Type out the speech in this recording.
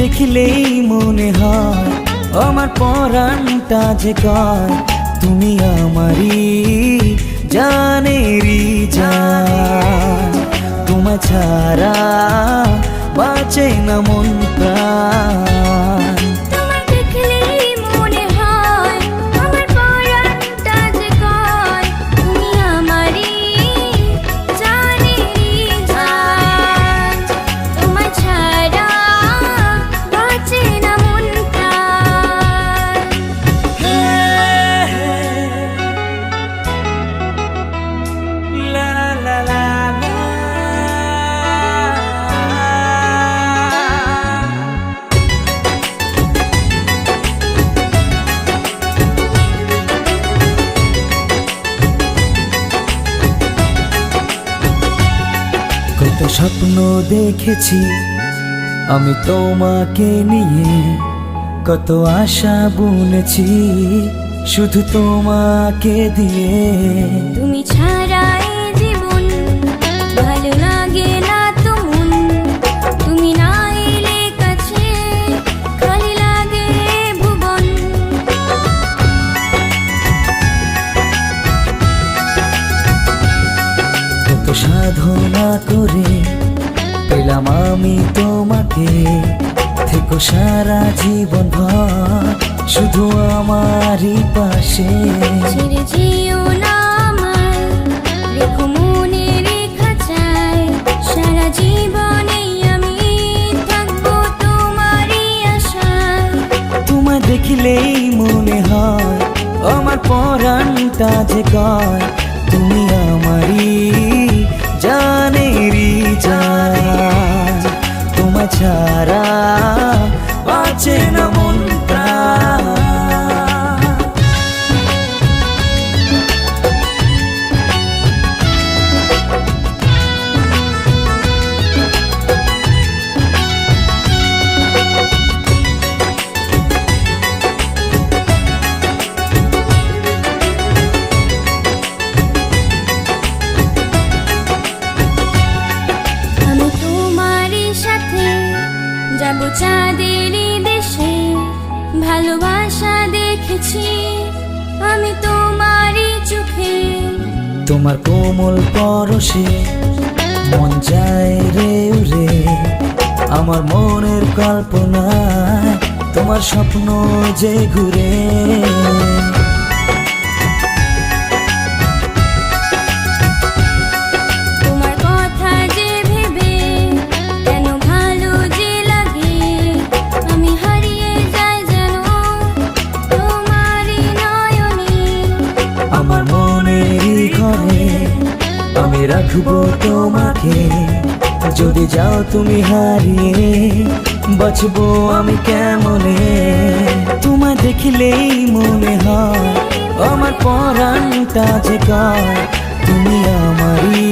দেখলেই মনে হয়, আমার পরাণটা যে কয় তুমি আমারই জানেরই জান তোমায় ছাড়া বাঁচে না মন প্রাণ। কত স্বপ্ন দেখেছি আমি তোমাকে নিয়ে কত আশা বুনেছি শুধু তোমাকে দিয়ে। তুমি সাধনা করে পেলাম আমি তোমাকে। থেকো সারা জীবন ভর শুধু আমারই পাশে। যেও না দেখলেই মনে হয় আমার পরাণটা যে কয় তুমি আমারই যাব চাঁদের দেশে ভালোবাসা দেখেছি। আমি তোমারই চোখে। তোমার কোমল পরশে মন যায় রে উরে আমার মনের কল্পনায় তোমার স্বপ্ন যে ঘুরে। আমি রাখব তোমাকে। যদি যাও তুমি হারিয়ে, বাঁচবো আমি কেমনে? তোমায় দেখিলেই মনে হয়, আমার পরাণটা যে তুমি আমারই